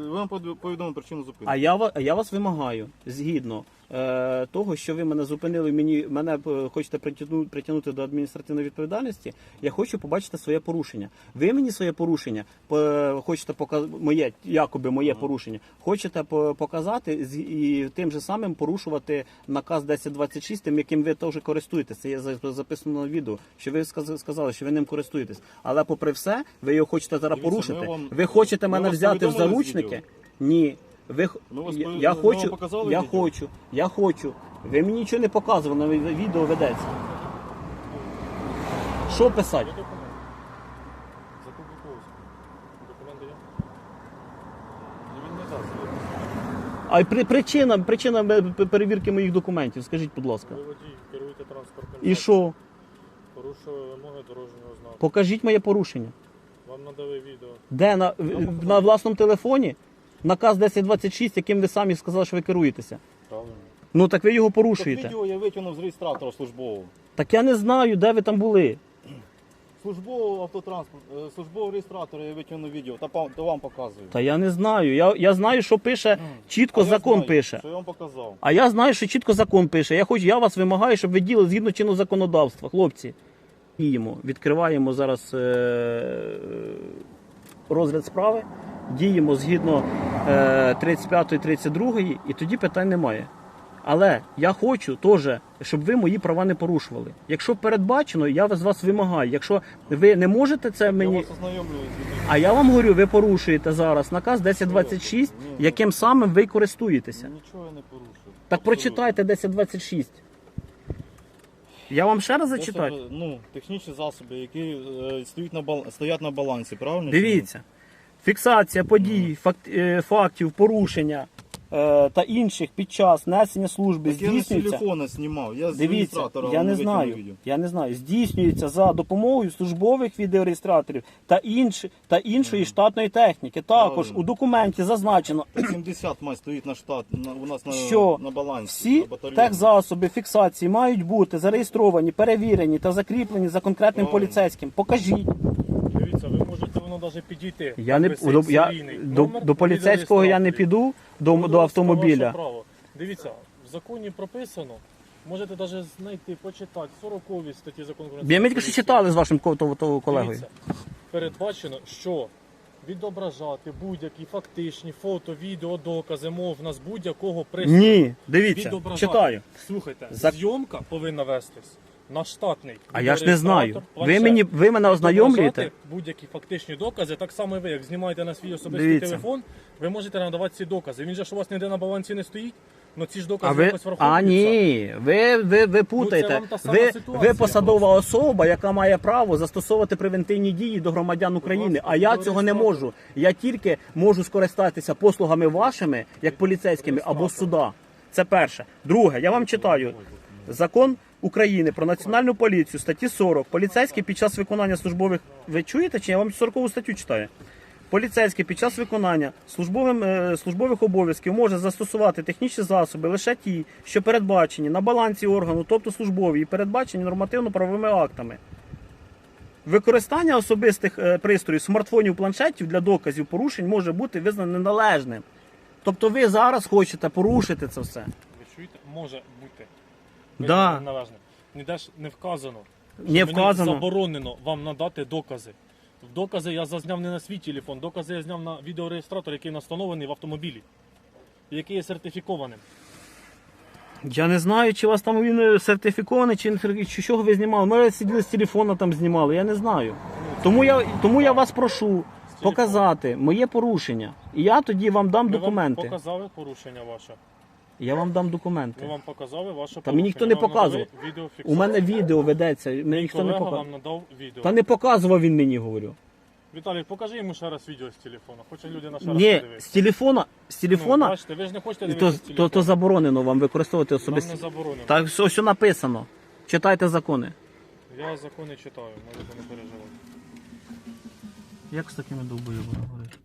ви вам повід- повідомили причину зупинки. А я, ва- а я вас вимагаю, згідно е, того, що ви мене зупинили, мені мене е, хочете притягнути, до адміністративної відповідальності, я хочу побачити своє порушення. Ви мені своє порушення по- хочете показати, моє, якоби моє порушення, хочете показати і тим же самим порушувати наказ 1026, тим, яким ви теж користуєтесь. Це є записано на відео, що ви сказ- сказали, що ви ним користуєтесь. Але попри все, ви його хочете зараз Дивіться, порушити. вам- Ви хочете мене взяти в заручники? Ні. Ви х- Ми вас я, я хочу, показали я відео? хочу, я хочу. Ви мені нічого не показували, на ві- відео ведеться. Що писати? Запубліковувався. Документи є? І Він не дасть. А й при, причина, причина ме- перевірки моїх документів, скажіть, будь ласка. Ви водій, керуєте транспортним І засобом. що? Порушили вимоги дорожнього знаку. Покажіть моє порушення. Вам надали відео. Де на, в- на власному телефоні? Наказ 1026, яким ви самі сказали, що ви керуєтеся. Правильно. Ну так ви його Так порушуєте. відео я витягнув з реєстратора службового. Так я не знаю, де ви там були. Службового автотранспорт, е, службового реєстратора я витягнув відео, та, па- та вам показую. Та я не знаю. Я, я знаю, що пише, чітко А я закон знаю, пише. Що я вам показав. А я знаю, що чітко закон пише. Я хочу, я вас вимагаю, щоб ви діяли згідно чинного законодавства, хлопці. Діємо, відкриваємо зараз е- розгляд справи, діємо згідно е- 35 32 і тоді питань немає. Але я хочу теж, щоб ви мої права не порушували. Якщо передбачено, я з вас вимагаю. Якщо ви не можете це Я мені. вас ознайомлюю з. А я вам говорю, ви порушуєте зараз наказ 1026, Ні, яким самим ви користуєтеся. Нічого я не порушив. Так Абсолютно. прочитайте 1026. Я вам ще раз зачитаю? Ну, технічні засоби, які е, стоять на бал... стоять на балансі, правильно? Дивіться. Фіксація подій, факт, е, фактів, порушення е, та інших під час несення служби Так я не з здійснюється. телефона знімав, я з Дивіться, реєстратора я не витягнув знаю. Я не знаю. Здійснюється за допомогою службових відеореєстраторів та інш, та іншої штатної техніки. Також Правильно. у документі зазначено 70 май стоїть на штат, на, у нас на, що на балансі. всі на батальйоні. техзасоби фіксації мають бути зареєстровані, перевірені та закріплені за конкретним Правильно. поліцейським. Покажіть. Воно навіть підійти. Я не до, я, до, до поліцейського я не піду до, до автомобіля. право. Дивіться, в законі прописано. Можете навіть знайти, почитати 40 статті закону про Я ми тільки що читали з вашим колегою. Дивіться, передбачено, що відображати будь-які фактичні фото, відео, докази мов нас будь-якого пристрою. Ні, дивіться, Відображати. читаю. Слухайте, За- зйомка повинна вестись на штатний. А я ж не знаю. Ви мені ви мене ознайомлюєте. Будь-які фактичні докази, так само і ви, як знімаєте на свій особистий Дивіться. телефон, ви можете надавати ці докази. Він же ж у вас ніде на балансі не стоїть, але ці ж А докази ви якось враховуються. а ні, ви, ви, ви путаєте. вам та сама ви, ситуація ви посадова особа, яка має право застосовувати превентивні дії до громадян України. А я цього не можу. Я тільки можу скористатися послугами вашими, як поліцейськими, або суда. Це перше. Друге, я вам читаю. Закон України про національну поліцію, статті 40. Поліцейський під час виконання службових. Ви чуєте чи я вам 40 статтю читаю? Поліцейський під час виконання службовим, е, службових обов'язків може застосувати технічні засоби лише ті, що передбачені на балансі органу, тобто службові, і передбачені нормативно-правовими актами. Використання особистих е, пристроїв, смартфонів, планшетів для доказів порушень може бути визнано неналежним. Тобто ви зараз хочете порушити це все. Ви чуєте? Може бути. Да. Належне. Ніде ж не вказано. Не що мені вказано. заборонено вам надати докази. Докази я зазняв не на свій телефон, докази я зняв на відеореєстратор, який настановлений в автомобілі, і який є сертифікованим. Я не знаю, чи у вас там він е, сертифікований, чи, не- чи чого ви знімали. Ми сиділи з телефона там знімали, я не знаю. Тому я, тому я вас прошу показати моє порушення. І я тоді вам дам Ми документи. вам показали порушення ваше. Я вам дам Ми документи. вам показали ваше Та порушення. мені ніхто не вам показував. надали відеофіксацію. У мене відео ведеться, мені ніхто не колега показував. вам надав відео. Та не показував він мені, говорю. Віталій, покажи йому ще раз відео з телефона. Хоче людина ще раз Ні, подивитися. з телефона, з Ну, телефона, бачите, ви ж не хочете то, дивитися з то, то заборонено вам використовувати Нам не особисті. заборонено. Так, все, все написано. Читайте закони. Я закони читаю, можете не переживати. Як з такими довбойовими говорити?